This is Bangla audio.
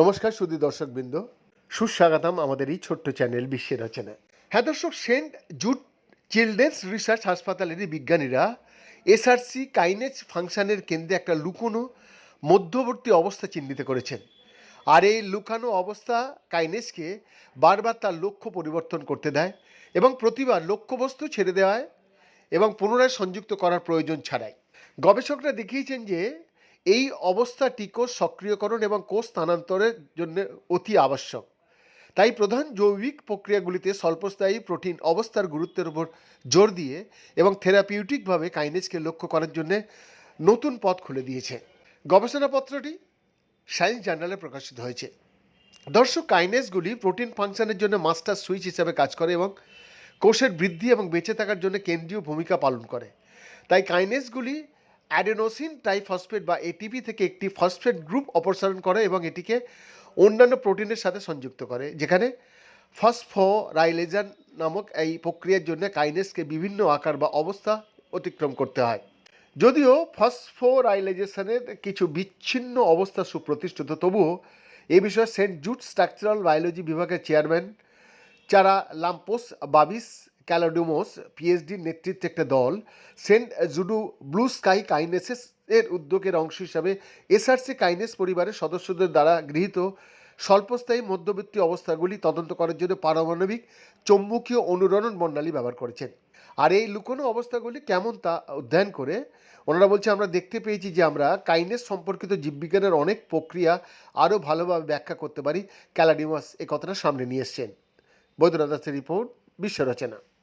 নমস্কার সুদী দর্শকবৃন্দ। সুস্বাগতম আমাদের এই ছোট্ট চ্যানেল বিশ্বের রচনা হ্যাঁ দর্শক, সেন্ট জুট চিলড্রেন্স রিসার্চ হাসপাতালের বিজ্ঞানীরা এসআরসি কাইনেজ ফাংশনের কেন্দ্রে একটা লুকোনো মধ্যবর্তী অবস্থা চিহ্নিত করেছেন। আর এই লুকানো অবস্থা কাইনেজকে বারবার তার লক্ষ্য পরিবর্তন করতে দেয় এবং প্রতিবার লক্ষ্যবস্তু ছেড়ে দেওয়ায় এবং পুনরায় সংযুক্ত করার প্রয়োজন ছাড়াই। গবেষকরা দেখিয়েছেন যে এই অবস্থাটি কোষ সক্রিয়করণ এবং কোষ স্থানান্তরের জন্য অতি আবশ্যক। তাই প্রধান জৈবিক প্রক্রিয়াগুলিতে স্বল্পস্থায়ী প্রোটিন অবস্থার গুরুত্বের উপর জোর দিয়ে এবং থেরাপিউটিকভাবে কাইনেজকে লক্ষ্য করার জন্য নতুন পথ খুলে দিয়েছে। গবেষণাপত্রটি সায়েন্স জার্নালে প্রকাশিত হয়েছে। দর্শক, কাইনেসগুলি প্রোটিন ফাংশনের জন্য মাস্টার সুইচ হিসাবে কাজ করে এবং কোষের বৃদ্ধি এবং বেঁচে থাকার জন্য কেন্দ্রীয় ভূমিকা পালন করে। তাই কাইনেসগুলি অ্যাডেনোসিন টাইফসফেট বা এটিপি থেকে একটি ফসফেট গ্রুপ অপসারণ করে এবং এটিকে অন্যান্য প্রোটিনের সাথে সংযুক্ত করে, যেখানে ফসফোরাইলেজান নামক এই প্রক্রিয়ার জন্য কাইনেসকে বিভিন্ন আকার বা অবস্থা অতিক্রম করতে হয়। যদিও ফসফোরাইলেজেশনের কিছু বিচ্ছিন্ন অবস্থা সুপ্রতিষ্ঠিত, তবুও এ বিষয়ে সেন্ট জুট স্ট্রাকচারাল বায়োলজি বিভাগের চেয়ারম্যান যারা লাম্পোস বাবিস ক্যালাডোমোস পিএইচডির নেতৃত্বে একটা দল, saint Jude blue sky kinases এর উদ্যোগের অংশ হিসাবে এসআরসি কাইনেস পরিবারের সদস্যদের দ্বারা গৃহীত স্বল্পস্থায়ী মধ্যবর্তী অবস্থাগুলি তদন্ত করার জন্য পারমাণবিক চৌম্বকীয় অনুরণন বর্ণালী ব্যবহার করেছেন। আর এই লুকোনো অবস্থাগুলি কেমন তা অধ্যয়ন করে ওনারা বলছে, আমরা দেখতে পেয়েছি যে আমরা কাইনেস সম্পর্কিত জীববিজ্ঞানের অনেক প্রক্রিয়া আরও ভালোভাবে ব্যাখ্যা করতে পারি। ক্যালাডিমাস এ কথাটা সামনে নিয়ে এসছেন। বৈদ্যনাথ দাসের রিপোর্ট বিশ্ব রচনা